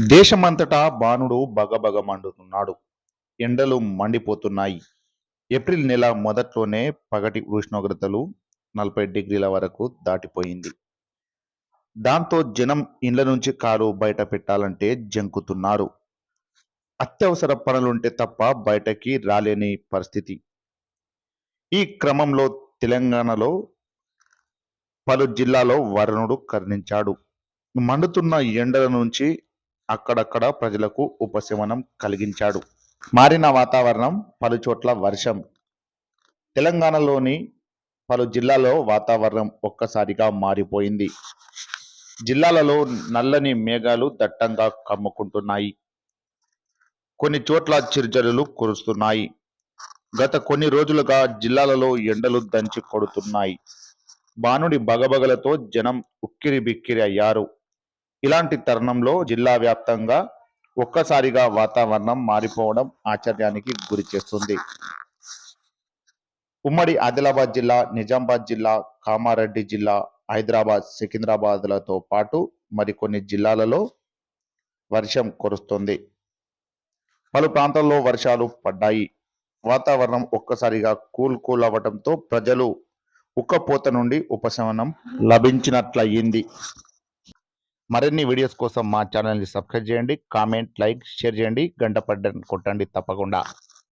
దేశమంతటా బాణుడు బగబగ మండుతున్నాడు ఎండలు మండిపోతున్నాయి. ఏప్రిల్ నెల మొదట్లోనే పగటి ఉష్ణోగ్రతలు నలభై డిగ్రీల వరకు దాటిపోయింది. దాంతో జనం ఇండ్ల నుంచి కారు బయట పెట్టాలంటే జంకుతున్నారు. అత్యవసర పనులుంటే తప్ప బయటకి రాలేని పరిస్థితి. ఈ క్రమంలో తెలంగాణలో పలు జిల్లాలో వరుణుడు కర్ణించాడు. మండుతున్న ఎండల నుంచి అక్కడక్కడ ప్రజలకు ఉపశమనం కలిగించాడు. మారిన వాతావరణం పలుచోట్ల వర్షం. తెలంగాణలోని పలు జిల్లాల్లో వాతావరణం ఒక్కసారిగా మారిపోయింది. జిల్లాలలో నల్లని మేఘాలు దట్టంగా కమ్ముకుంటున్నాయి. కొన్ని చోట్ల చిరుజల్లులు కురుస్తున్నాయి. గత కొన్ని రోజులుగా జిల్లాలలో ఎండలు దంచి కొడుతున్నాయి. బాణుడి బగబగలతో జనం ఉక్కిరి బిక్కిరి అయ్యారు. ఇలాంటి తరుణంలో జిల్లా వ్యాప్తంగా ఒక్కసారిగా వాతావరణం మారిపోవడం ఆశ్చర్యానికి గురి చేస్తుంది. ఉమ్మడి ఆదిలాబాద్ జిల్లా నిజామాబాద్ జిల్లా కామారెడ్డి జిల్లా హైదరాబాద్ సికింద్రాబాద్లతో పాటు మరికొన్ని జిల్లాలలో వర్షం కురుస్తుంది. పలు ప్రాంతాల్లో వర్షాలు పడ్డాయి. వాతావరణం ఒక్కసారిగా కూల్ కూల్ అవ్వడంతో ప్రజలు ఉక్కపోత నుండి ఉపశమనం లభించినట్లయింది. మరిన్ని వీడియోస్ కోసం మా ఛానల్ని సబ్స్క్రైబ్ చేయండి కామెంట్ లైక్ షేర్ చేయండి గంట పడ్డ కొట్టండి తప్పకుండా.